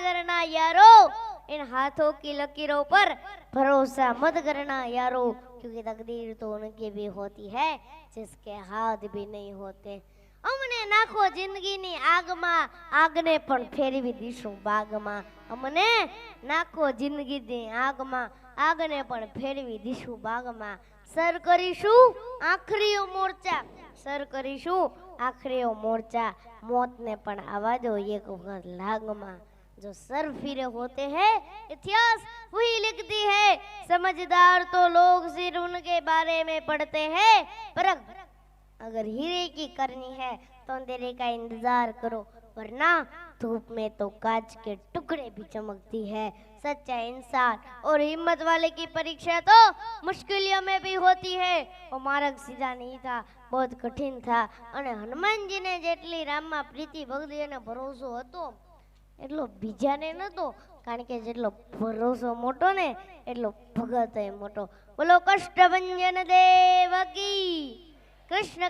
यारो इन हाथों की लकीरों पर भरोसा मत करना यारो क्योंकि तकदीर तो उनकी भी होती है जिसके हाथ भी नहीं होते અમને નાખો જિંદગીની આગમાં આગને પણ ફેરવી દીશું બાગમાં અમને નાખો જિંદગીની આગમાં આગને પણ ફેરવી દીશું બાગમાં સર કરીશું આખરીઓ મોરચા સર કરીશું આખરીઓ મોરચા મોતને પણ આવા દો એક વખત લાગમાં जो सर फिरे होते हैं इतिहास वही लिखती है समझदार तो लोग सिर्फ उनके बारे में पढ़ते हैं पर अगर हीरे की करनी है तो अंधेरे का इंतजार करो वरना धूप में तो कांच के टुकड़े भी चमकती है सच्चा इंसान और हिम्मत वाले की परीक्षा तो मुश्किलों में भी होती है वो मार्ग सीधा नहीं था बहुत कठिन था અને હનુમાનજીને જેટલી રામમાં પ્રીતિ ભક્તિ અને ભરોસો હતો એટલો બીજાને નતો, કારણ કે જેટલો ભરોસો મોટો ને, એટલો ભગત મોટો. બોલો કષ્ટભંજન દેવ કી, કૃષ્ણ